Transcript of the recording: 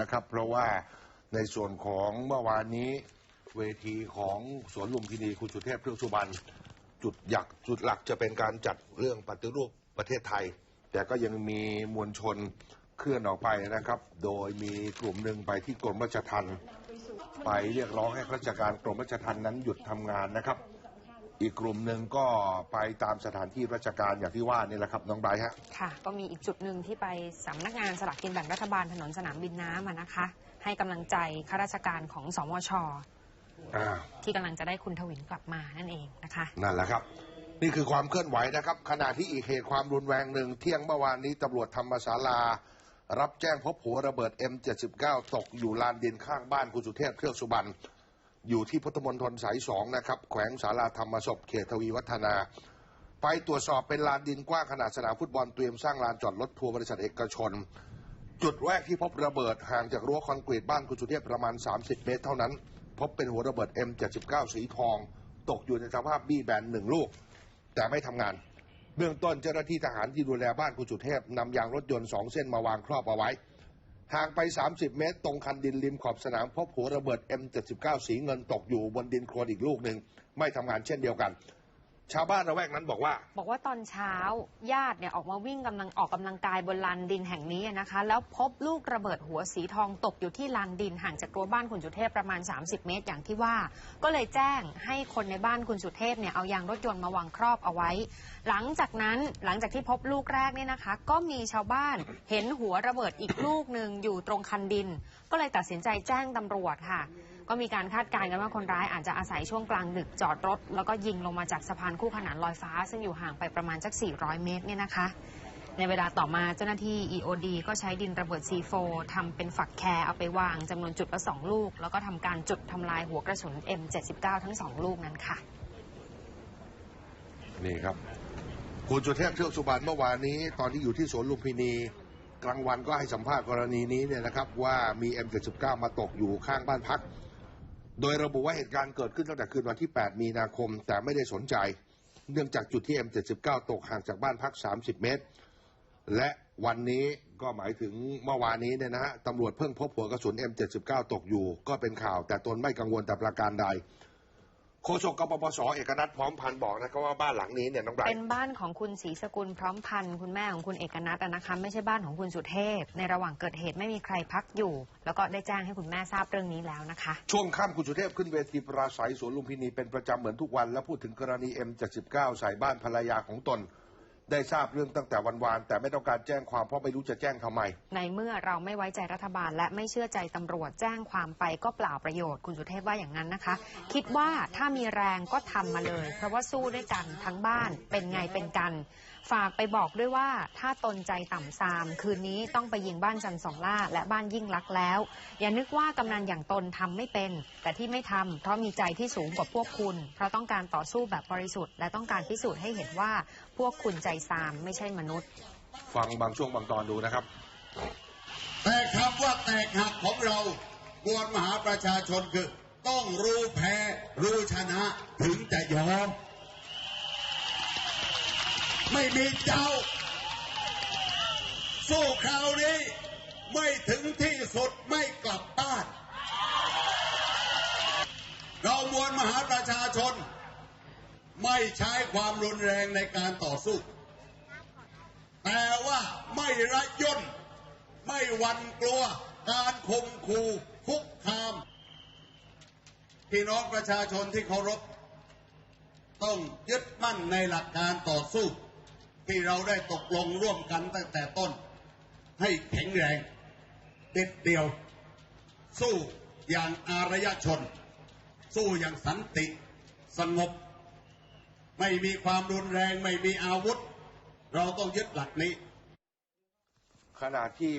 นะครับ เพราะว่าในส่วนของเมื่อวานนี้เวทีของสวนลุมพินีคุณสุเทพเทือกสุบรรณจุดหยักจุดหลักจะเป็นการจัดเรื่องปฏิรูปประเทศไทย แต่ก็ยังมีมวลชนเคลื่อนออกไปนะครับ โดยมีกลุ่มหนึ่งไปที่กรมราชทัณฑ์ไปเรียกร้องให้ข้าราชการกรมราชทัณฑ์นั้นหยุดทำงานนะครับ อีกกลุ่มหนึ่งก็ไปตามสถานที่ราชการอย่างที่ว่านี่แหละครับน้องไบร์ทฮะ ค่ะ ก็มีอีกจุดหนึ่งที่ไปสำนักงานสลากกินแบ่งรัฐบาลถนนสนามบินน้ำอะนะคะ ให้กำลังใจข้าราชการของสมช อ่า ที่กำลังจะได้คุณทวินกลับมานั่นเองนะคะ นั่นแหละครับ นี่คือความเคลื่อนไหวนะครับ ขณะที่อีกเหตุความรุนแรงหนึ่งเที่ยงเมื่อวานนี้ตำรวจธรรมศาลา รับแจ้งพบหัวระเบิด M79 ตกอยู่ลานดินข้างบ้านคุณสุเทพเครือกสุบรรณ อยู่ที่พุทธมณฑลสายสองนะครับ แขวงศาลาธรรมศพเขตทวีวัฒนา ไปตรวจสอบเป็นลานดินกว้างขนาดสนามฟุตบอลเตรียมสร้างลานจอดรถทัวร์บริษัทเอกชน จุดแรกที่พบระเบิดห่างจากรั้วคอนกรีตบ้านคุณสุเทพประมาณ 30 เมตรเท่านั้น พบเป็นหัวระเบิด M79 สีทอง ตกอยู่ในสภาพบี้แบนหนึ่งลูก แต่ไม่ทำงาน เบื้องต้นเจ้าหน้าที่ทหารที่ดูแลบ้านคุณสุเทพนำยางรถยนต์สองเส้นมาวางครอบเอาไว้ ห่างไป 30 เมตร ตรงคันดินริมขอบสนามพบหัวระเบิด M79 สีเงินตกอยู่บนดินโคลนอีกลูกหนึ่งไม่ทำงานเช่นเดียวกัน ชาวบ้านระแวกนั้นบอกว่า บอกว่าตอนเช้าญาติเนี่ยออกมาวิ่งกำลังออกกำลังกายบนลานดินแห่งนี้นะคะ แล้วพบลูกระเบิดหัวสีทองตกอยู่ที่ลานดินห่างจากตัวบ้านคุณสุเทพประมาณ 30 เมตรอย่างที่ว่า ก็เลยแจ้งให้คนในบ้านคุณสุเทพเนี่ยเอายางรถยนต์มาวางครอบเอาไว้ หลังจากนั้นหลังจากที่พบลูกแรกเนี่ยนะคะ ก็มีชาวบ้านเห็นหัวระเบิดอีกลูกหนึ่งอยู่ตรงคันดิน ก็เลยตัดสินใจแจ้งตำรวจค่ะ ก็มีการคาดการณ์กันว่าคนร้ายอาจจะอาศัยช่วงกลางดึกจอดรถ แล้วก็ยิงลงมาจากสะพานคู่ขนานลอยฟ้า ซึ่งอยู่ห่างไปประมาณสัก 400 เมตรเนี่ยนะคะ ในเวลาต่อมาเจ้าหน้าที่ EOD ก็ใช้ดินระเบิด C4 ทำเป็นฝักแคร์เอาไปวางจำนวนจุดละสองลูก แล้วก็ทำการจุดทำลายหัวกระสุน M79 ทั้งสองลูกนั้นค่ะ นี่ครับ คุณสุเทพเทือกสุบรรณเมื่อวานนี้ ตอนที่อยู่ที่สวนลุมพินีกลางวันก็ให้สัมภาษณ์กรณีนี้เนี่ยนะครับว่ามี M79 มาตกอยู่ข้างบ้านพัก โดยระบุว่าเหตุการณ์เกิดขึ้นตั้งแต่คืนวันที่ 8 มีนาคม แต่ไม่ได้สนใจ เนื่องจากจุดที่ M79 ตกห่างจากบ้านพัก 30 เมตร และวันนี้ก็หมายถึงเมื่อวานนี้เนี่ยนะฮะตำรวจเพิ่งพบหัวกระสุน M79 ตกอยู่ ก็เป็นข่าว แต่ตนไม่กังวลแต่ประการใด โฆษกกปปสเอกนัทพร้อมพันธ์บอกนะครับว่าบ้านหลังนี้เนี่ยน้องไบรเป็นท์บ้านของคุณศรีสกุลพร้อมพันธ์คุณแม่ของคุณเอกนัทอะนะคะไม่ใช่บ้านของคุณสุเทพ ในระหว่างเกิดเหตุไม่มีใครพักอยู่ แล้วก็ได้แจ้งให้คุณแม่ทราบเรื่องนี้แล้วนะคะ ช่วงค่ำคุณสุเทพขึ้นเวทีปราศัยสวนลุมพินีเป็นประจำเหมือนทุกวัน และพูดถึงกรณี M79 ใส่บ้านภรรยาของตน ได้ทราบเรื่องตั้งแต่วันวาน แต่ไม่ต้องการแจ้งความเพราะไม่รู้จะแจ้งทำไม ในเมื่อเราไม่ไว้ใจรัฐบาล และไม่เชื่อใจตำรวจแจ้งความไปก็เปล่าประโยชน์คุณสุเทพว่าอย่างนั้นนะคะ คิดว่าถ้ามีแรงก็ทำมาเลย เพราะว่าสู้ด้วยกันทั้งบ้านเป็นไงเป็นกัน ฝากไปบอกด้วยว่าถ้าตนใจต่ำซาม คืนนี้ต้องไปยิงบ้านจันทร์สองล่า และบ้านยิ่งลักแล้ว อย่านึกว่ากำนันอย่างตนทำไม่เป็น แต่ที่ไม่ทำเพราะมีใจที่สูงกว่าพวกคุณ เพราะต้องการต่อสู้แบบบริสุทธิ์ และต้องการพิสูจน์ให้เห็นว่าพวกคุณใจซามไม่ใช่มนุษย์ ฟังบางช่วงบางตอนดูนะครับ แต่คำว่าแตกหักของเรามวลมหาประชาชนคือ ต้องรู้แพ้รู้ชนะถึงจะยอม ไม่มีเจ้า สู้คราวนี้ไม่ถึงที่สุดไม่กลับบ้าน เรามวลมหาประชาชน ไม่ใช้ความรุนแรงในการต่อสู้แต่ว่าไม่ ระย่น ไม่หวั่นกลัว การข่มขู่คุกคาม พี่น้องประชาชนที่เคารพ ต้องยึดมั่นในหลักการต่อสู้ ที่เราได้ตกลงร่วมกันตั้งแต่ต้น ให้แข็งแรงเด็ดเดียว สู้อย่างอารยชน สู้อย่างสันติสงบ ไม่มีความรุนแรงไม่มีอาวุธ เราต้องยึดหลักนี้ ขณะที่